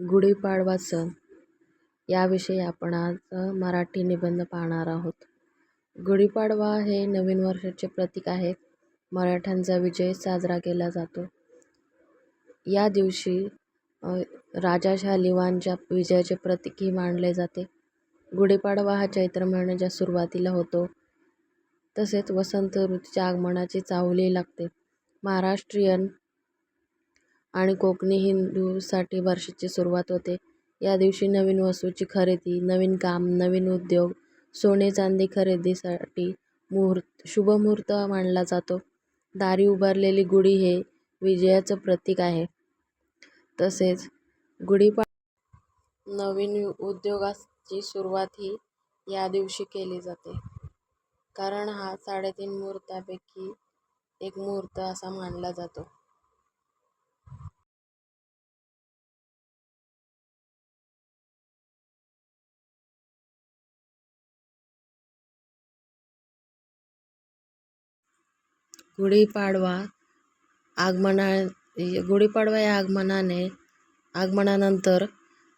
गुढीपाडवा सण याविषयी आपण आज मराठी निबंध पाहणार आहोत. गुढीपाडवा हे नवीन वर्षाचे प्रतीक आहे. मराठ्यांचा विजय साजरा केला जातो. या दिवशी राजा शालिवांच्या विजयाचे प्रतीकही मानले जाते. गुढीपाडवा हा चैत्र महिन्याच्या सुरुवातीला होतो. तसेच वसंत ऋतूच्या आगमनाची चाहुली लागते. महाराष्ट्रीयन आणि कोकणी हिंदूसाठी वर्षाची सुरुवात होते. या दिवशी नवीन वस्तूची खरेदी नवीन काम नवीन उद्योग सोने चांदी खरेदीसाठी मुहूर्त शुभ मुहूर्त मानला जातो. दारी उभारलेली गुढी हे विजयाचं प्रतीक आहे. तसेच गुढीपा नवीन उद्योगाची सुरुवात ही या दिवशी केली जाते. कारण हा साडेतीन मुहूर्तापैकी एक मुहूर्त असा मानला जातो. गुढीपाडवा आगमना गुढीपाडवा या आगमनाने आगमनानंतर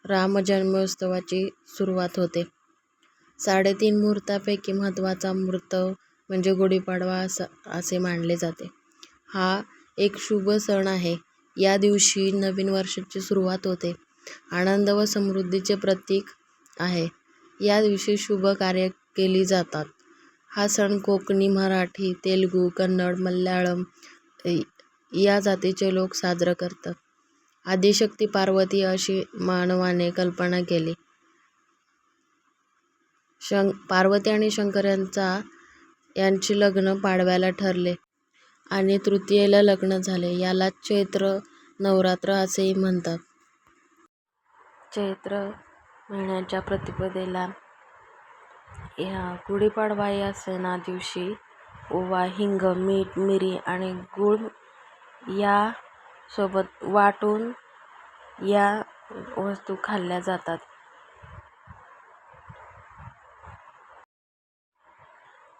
रामजन्मोत्सवाची सुरुवात होते. साडेतीन मुहूर्तापैकी महत्त्वाचा मुहूर्त म्हणजे गुढीपाडवा असं असे मानले जाते. हा एक शुभ सण आहे. या दिवशी नवीन वर्षाची सुरुवात होते. आनंद व समृद्धीचे प्रतीक आहे. या दिवशी शुभ कार्य केली जातात. हा सण कोकणी मराठी तेलगू कन्नड मल्याळम या जातीचे लोक साजरा करतात. आदिशक्ती पार्वती अशी मानवाने कल्पना केली. शं पार्वती आणि शंकर यांचा यांचे लग्न पाडव्याला ठरले आणि तृतीयेला लग्न झाले. याला चैत्र नवरात्र असेही म्हणतात. चैत्र महिन्याच्या प्रतिपदेला ह्या गुढीपाडवा या सणा दिवशी ओवा हिंग मीठ मिरी आणि गूळ या सोबत वाटून या वस्तू खाल्ल्या जातात.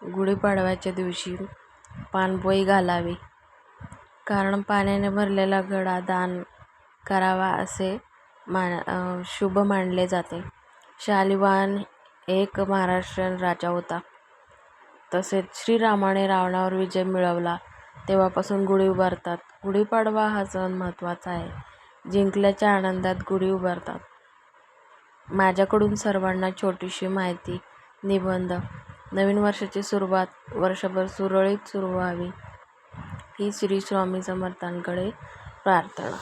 गुढीपाडव्याच्या दिवशी पानपोई घालावी. कारण पाण्याने भरलेला घडा दान करावा असे मान शुभ मानले जाते. शालिवान एक महाराष्ट्रीयन राजा होता. तसेच श्रीरामाने रावणावर विजय मिळवला. तेव्हापासून गुढी उभारतात. गुढीपाडवा हा सण महत्त्वाचा आहे. जिंकल्याच्या आनंदात गुढी उभारतात. माझ्याकडून सर्वांना छोटीशी माहिती निबंध. नवीन वर्षाची सुरुवात वर्षभर सुरळीत सुरू व्हावी ही श्री स्वामी समर्थांकडे प्रार्थना.